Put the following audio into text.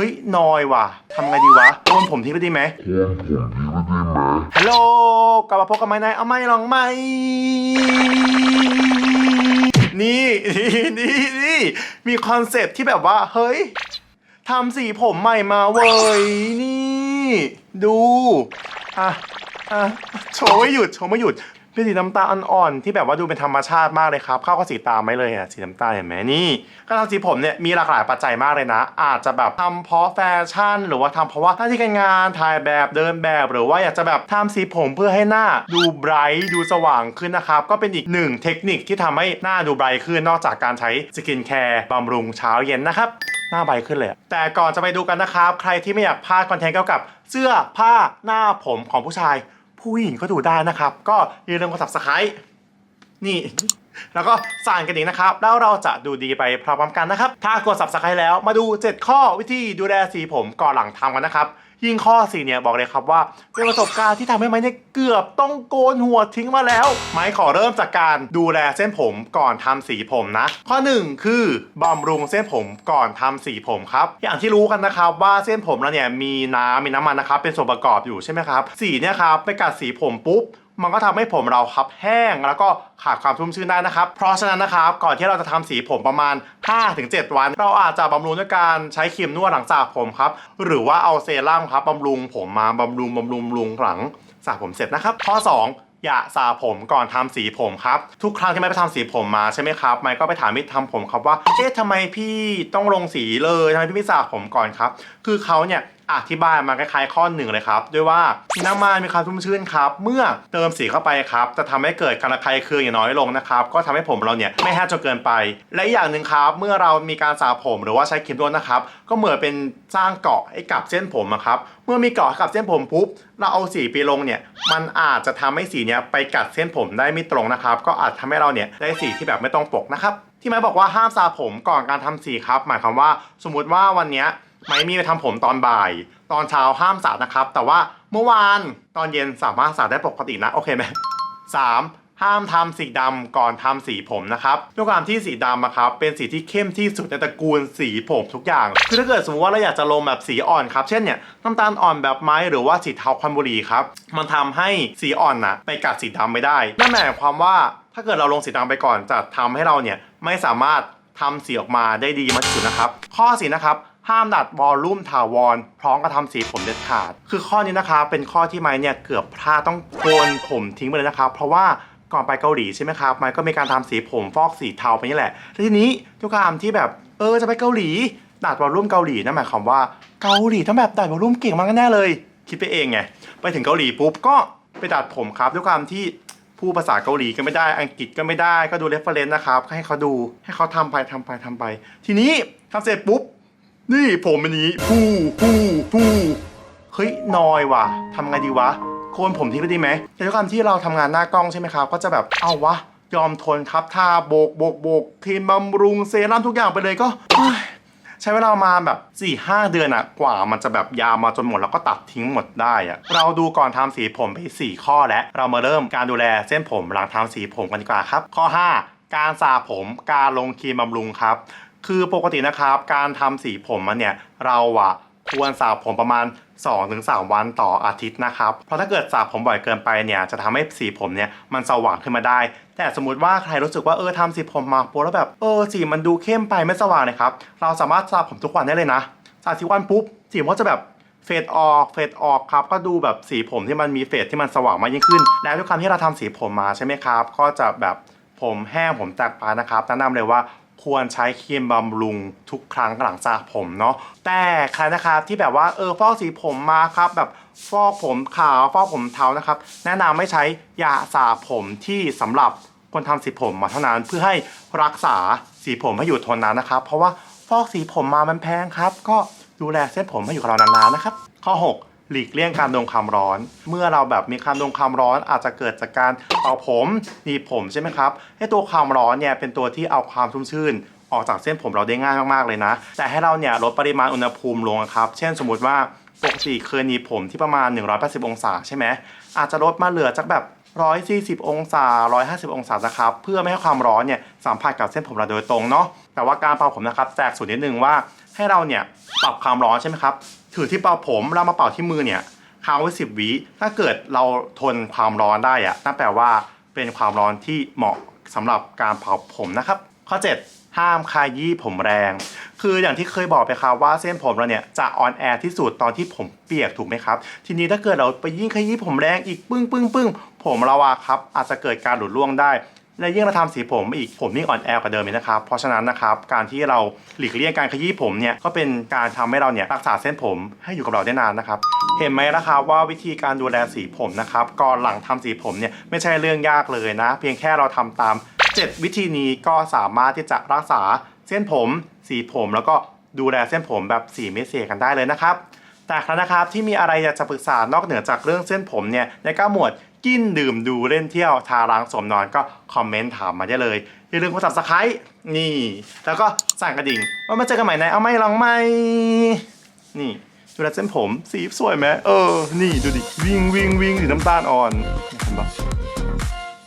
เฮ้ยนอยว่ะทำไงดีวะโกนผมทิ้งไปดีไหม Corpo de Lima. ฮัลโหลกลับมาพบกับไม้นายเอาไม่ลองไหมนี่นี่นี่นี่มีคอนเซปที่แบบว่า เฮ้ยทำสีผมใหม่มาเว้ยนี่ ดูอะอะโชว์ไม่หยุดโชว์ไม่หยุด เป็นสีน้ำตาลอ่อนๆที่แบบว่าดูเป็นธรรมชาติมากเลยครับเข้ากับสีตาไม่เลยอะสีน้ำตาลเห็นไหมนี่การทำสีผมเนี่ยมีหลากหลายปัจจัยมากเลยนะ อาจจะแบบทำเพราะแฟชั่น หรือว่าทำเพราะว่าหน้าที่การงานถ่ายแบบเดินแบบ หรือว่าอยากจะแบบทำสีผมเพื่อให้หน้าดูไบรท์ดูสว่างขึ้นนะครับก็เป็นอีกหนึ่งเทคนิคที่ทำให้หน้าดูไบรท์ขึ้นนอกจากการใช้สกินแคร์บำรุงเช้าเย็นนะครับหน้าใบขึ้นเลยอะแต่ก่อนจะไปดูกันนะครับ ใครที่ไม่อยากพลาดคอนเทนต์เกี่ยวกับเสื้อผ้าหน้าผมของผู้ชาย ผู้หญิงก็ดูได้นะครับ ก็อย่าลืมกด subscribe นี่ แล้วก็สั่นกันอีกนะครับ แล้วเราจะดูดีไปพร้อมกันนะครับ ถ้ากด subscribe แล้วมาดู 7 ข้อวิธีดูแลสีผมก่อนหลังทำกันนะครับ ยิ่งข้อ4เนี่ยบอกเลยครับว่า เป็นประสบการณ์ที่ทำให้ไม้เนี่ยเกือบต้องโกนหัวทิ้งมาแล้ว ไม้ขอเริ่มจากการดูแลเส้นผมก่อนทำสีผมนะ ข้อ 1 คือบำรุงเส้นผมก่อนทำสีผมครับ อย่างที่รู้กันนะครับว่าเส้นผมเราเนี่ยมีน้ำมีน้ำมันนะครับเป็นส่วนประกอบอยู่ใช่ไหมครับ สีเนี่ยครับไปกัดสีผมปุ๊บ มันก็ทำให้ผมเราครับแห้งแล้วก็ขาดความชุ่มชื้นได้นะครับ เพราะฉะนั้นนะครับก่อนที่เราจะทำสีผมประมาณ 5-7 วัน เราอาจจะบำรุงด้วยการใช้ครีมนวดหลังสระผมครับหรือว่าเอาเซรั่มครับบำรุงผมมาบำรุงบำรุงบำรุงหลังสระผมเสร็จนะครับ ข้อ 2อย่าสระผมก่อนทำสีผมครับ ทุกครั้งที่ไม่ไปทำสีผมมาใช่ไหมครับไม่ก็ไปถามมิตรทำผมครับว่าเอ๊ะทำไมพี่ต้องลงสีเลยทำไมพี่ไม่สระผมก่อนครับ คือเขาเนี่ย อธิบายมาคล้ายๆข้อหนึ่งเลยครับ ด้วยว่าน้ำมันมีความชุ่มชื้นครับ เมื่อเติมสีเข้าไปครับ จะทำให้เกิดการระคายเคืองอย่างน้อยลงนะครับ ก็ทำให้ผมเราเนี่ยไม่แห้งจนเกินไป และอีกอย่างหนึ่งครับ เมื่อเรามีการสระผมหรือว่าใช้ครีมนวดนะครับ ก็เหมือนเป็นสร้างเกาะให้กับเส้นผมอะครับ เมื่อมีเกาะกับเส้นผมปุ๊บ เราเอาสีไปลงเนี่ย มันอาจจะทำให้สีเนี่ยไปกัดเส้นผมได้ไม่ตรงนะครับ ก็อาจทำให้เราเนี่ยได้สีที่แบบไม่ตรงปกนะครับ ที่ไม้บอกว่าห้ามสระผมก่อนการทำสีครับ หมายความว่าสมมุติว่าวันเนี้ย ไม้มีไปทำผมตอนบ่าย ตอนเช้าห้ามสระนะครับ แต่ว่าเมื่อวานตอนเย็นสามารถสระได้ปกตินะโอเคไหมสามห้ามทำสีดำก่อนทำสีผมนะครับด้วยความที่สีดำอะครับเป็นสีที่เข้มที่สุดในตระกูลสีผมทุกอย่าง คือถ้าเกิดสมมติว่าเราอยากจะลงแบบสีอ่อนครับ เช่นเนี่ยน้ำตาลอ่อนแบบไม้หรือว่าสีเทาควันบุหรี่ครับ มันทำให้สีอ่อนนะไปกัดสีดำไม่ได้ นั่นหมายความว่าถ้าเกิดเราลงสีดำไปก่อนจะทำให้เราเนี่ยไม่สามารถทำสีออกมาได้ดีมากที่สุดนะครับ ข้อสีนะครับ ห้ามดัดวอลลุ่มถาวร พร้อมกับทำสีผมเด็ดขาด คือข้อนี้นะครับเป็นข้อที่ไม้เนี่ยเกือบพลาดต้องโกนผมทิ้งไปเลยนะครับเพราะว่าก่อนไปเกาหลีใช่ไหมครับไม้ก็มีการทำสีผมฟอกสีเทาไปนี่แหละแล้วทีนี้ทุกครที่แบบเออจะไปเกาหลีดัดวอลลุ่มเกาหลีนั่นหมายความว่าเกาหลีต้องแบบดัดวอลลุ่มเก่งมากแน่เลย คิดไปเองไงไปถึงเกาหลีปุ๊บก็ไปดัดผมครับด้วยความที่พูดภาษาเกาหลีก็ไม่ได้อังกฤษก็ไม่ได้ก็ดูเรฟเฟรนซ์นะครับให้เขาดูให้เขาทำไปทำไปทำไป ทีนี้ทำเสร็จปุ๊บ นี่ผมอันนี้ฟู่ฟู่ฟู่เฮ้ยนอยว่ะทำไงดีวะโคนผมทิ้งไปดีไหมแต่ด้วยความที่เราทำงานหน้ากล้องใช่ไหมครับ ก็จะแบบเอาวะ ยอมทนครับทาโบกโบกโบกครีมบำรุงเซรั่มทุกอย่างไปเลยก็เฮ้ยใช้เวลามาแบบ4ี่ห้าเดือนอะกว่ามันจะแบบยาวมาจนหมดแล้วก็ตัดทิ้งหมดได้อะเราดูก่อนทำสีผมไป 4 ข้อแล้ว เรามาเริ่มการดูแลเส้นผมหลังทำสีผมกันดีกว่าครับ ข้อ 5 การสระผมการลงครีมบำรุงครับ คือปกตินะครับ การทำสีผมมันเนี่ยเราอะควรสระผมประมาณ 2-3 วันต่ออาทิตย์นะครับ เพราะถ้าเกิดสระผมบ่อยเกินไปเนี่ยจะทำให้สีผมเนี่ยมันสว่างขึ้นมาได้ แต่สมมติว่าใครรู้สึกว่าเออทำสีผมมาปุ๊บแล้วแบบเออสีมันดูเข้มไปไม่สว่างเลยครับ เราสามารถสระผมทุกวันได้เลยนะสระทุกวันปุ๊บสีมันก็จะแบบเฟดออกเฟดออกครับก็ดูแบบสีผมที่มันมีเฟดที่มันสว่างมากยิ่งขึ้น แล้วด้วยความที่เราทำสีผมมาใช่ไหมครับ ก็จะแบบผมแห้งผมแตกปลานะครับแนะนำเลยว่า ควรใช้ครีมบำรุงทุกครั้งหลังสระผมเนาะแต่ใครนะครับที่แบบว่าเออฟอกสีผมมาครับแบบฟอกผมขาวฟอกผมเทานะครับ แนะนำไม่ใช้ยาสระผมที่สำหรับคนทำสีผมมาเท่านั้นเพื่อให้รักษาสีผมให้อยู่ทนนานนะครับ เพราะว่าฟอกสีผมมามันแพงครับ ก็ดูแลเส้นผมให้อยู่กับเรานานๆนะครับ ข้อ 6 หลีกเลี่ยงการโดนความร้อน เมื่อเราแบบมีการโดนความร้อนอาจจะเกิดจากการเป่าผมหนีบผมใช่ไหมครับให้ตัวความร้อนเนี่ยเป็นตัวที่เอาความชุ่มชื่นออกจากเส้นผมเราได้ง่ายมากๆเลยนะ แต่ให้เราเนี่ยลดปริมาณอุณหภูมิลงครับ เช่นสมมุติว่าปกติเคยหนีบผมที่ประมาณ 180 องศาใช่ไหมอาจจะลดมาเหลือจากแบบ140 องศา 150 องศานะครับ เพื่อไม่ให้ความร้อนเนี่ยสัมผัสกับเส้นผมเราโดยตรงเนาะ แต่ว่าการเป่าผมนะครับแจกสูตรนิดนึงว่า ให้เราเนี่ยปรับความร้อนใช่ไหมครับ ถือที่เป่าผมเรามาเป่าที่มือเนี่ยค้างไว้สิบวิถ้าเกิดเราทนความร้อนได้อะนั่นแปลว่าเป็นความร้อนที่เหมาะสำหรับการเป่าผมนะครับ ข้อ 7 ห้ามคายี้ผมแรง คืออย่างที่เคยบอกไปครับว่าเส้นผมเราเนี่ยจะออนแอร์ที่สุดตอนที่ผมเปียกถูกไหมครับ ทีนี้ถ้าเกิดเราไปยิ่งขยี้ผมแรงอีกปึ้งปึ้งปึ้งผมเราอะครับอาจจะเกิดการหลุดร่วงได้ และยิ่งเราทำสีผมอีกผมยิ่อ่อนแอกว่าเดิมอีกนะครับ เพราะฉะนั้นนะครับการที่เราหลีกเลี่ยงการขยี้ผมเนี่ยก็เป็นการทำให้เราเนี่ยรักษาเส้นผมให้อยู่กับเราได้นานนะครับ เห็นไหมนะครับว่าวิธีการดูแลสีผมนะครับก่อนหลังทำสีผมเนี่ยไม่ใช่เรื่องยากเลยนะ เพียงแค่เราทำตาม 7 วิธีนี้ก็สามารถที่จะรักษาเส้นผม สีผมแล้วก็ดูแลเส้นผมแบบสีไม่เสียกันได้เลยนะครับแต่ครั้นะครับที่มีอะไรอยากจะปรึกษานอกเหนือจากเรื่องเส้นผมเนี่ยในก้าหมวด กินดื่มดูเล่นเที่ยวทาร้างสวมนอนก็คอมเมนต์ถามมาได้เลย อย่าลืมกด subscribe นี่ แล้วก็สั่งกระดิ่งว่ามาเจอกันใหม่ในเอาไม่ลองไม่นี่ดูแลเส้นผมสีสวยไหมเออ นี่ดูดิ วิ่งวิ่งวิ่งสีน้ำตาลอ่อนเห็นปะ